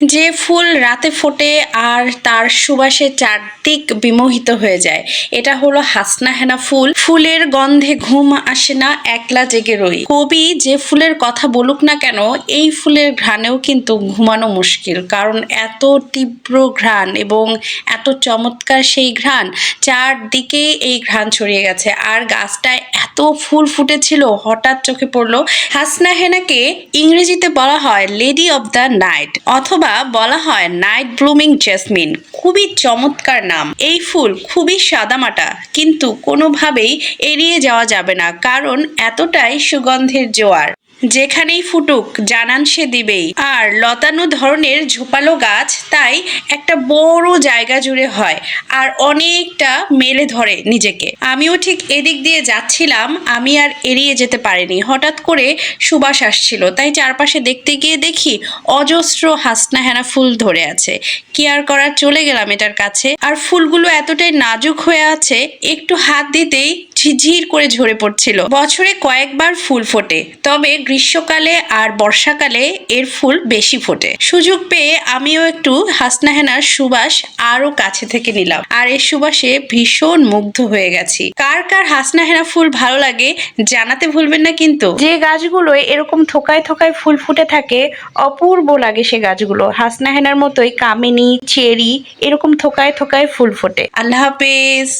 যে ফুল রাতে ফোটে আর তার সুবাসে চারদিক বিমোহিত হয়ে যায়। এটা হলো হাসনা হেনা ফুল। ফুলের গন্ধে ঘুম আসে না, একলা জেগে রই। কবি যে ফুলের কথা বলুক না কেন, এই ফুলের ঘ্রাণেও কিন্তু ঘুমানো মুশকিল। কারণ এত তীব্র ঘ্রাণ এবং এত চমৎকার সেই ঘ্রাণ, চারদিকে এই ঘ্রাণ ছড়িয়ে গেছে। আর গাছটায় এত ফুল ফুটেছিল, হঠাৎ চোখে পড়ল, হাসনা হেনাকে ইংরেজিতে বলা হয় লেডি অব দ্য নাইট অথবা বলা হয় নাইট ব্লুমিং জেসমিন। খুবই চমৎকার নাম। এই ফুল খুবই সাদামাটা, কিন্তু কোনোভাবেই এড়িয়ে যাওয়া যাবে না, কারণ এতটাই সুগন্ধের জোয়ার। যেখানেই ফুটুক, জানান সে দিবেই। আর লতানো ধরনের ঝোপালো গাছ তাই একটা বড় জায়গা জুড়ে হয় আর অনেকটা মেলে ধরে নিজেকে। আমিও ঠিক এদিক দিয়ে যাচ্ছিলাম, আমি আর এড়িয়ে যেতে পারিনি। হঠাৎ করে সুবাস আসছিল, তাই চারপাশে দেখতে গিয়ে দেখি অজস্র হাসনা হেনা ফুল ধরে আছে। কি আর করার, চলে গেলাম এটার কাছে। আর ফুলগুলো এতটাই নাজুক হয়ে আছে, একটু হাত দিতেই ঝিরঝির করে ঝরে পড়ছিল। বছরে কয়েকবার ফুল ফোটে, তবে গ্রীষ্মকালে আর বর্ষাকালে এর ফুল বেশি ফোটে। সুযোগ পেয়ে আমিও একটু হাসনা হেনার সুবাস আরও কাছে থেকে নিলাম। আর এর সুবাসে ভীষণ মুগ্ধ হয়ে গেছি। কার কার হাসনা হেনা ফুল ভালো লাগে জানাতে ভুলবেন না কিন্তু। যে গাছগুলো এরকম থোকায় থোকায় ফুল ফুটে থাকে অপূর্ব লাগে সে গাছগুলো। হাসনা হেনার মতোই কামিনী চেরি এরকম থোকায় থোকায় ফুল ফোটে। আল্লাহ হাফেজ।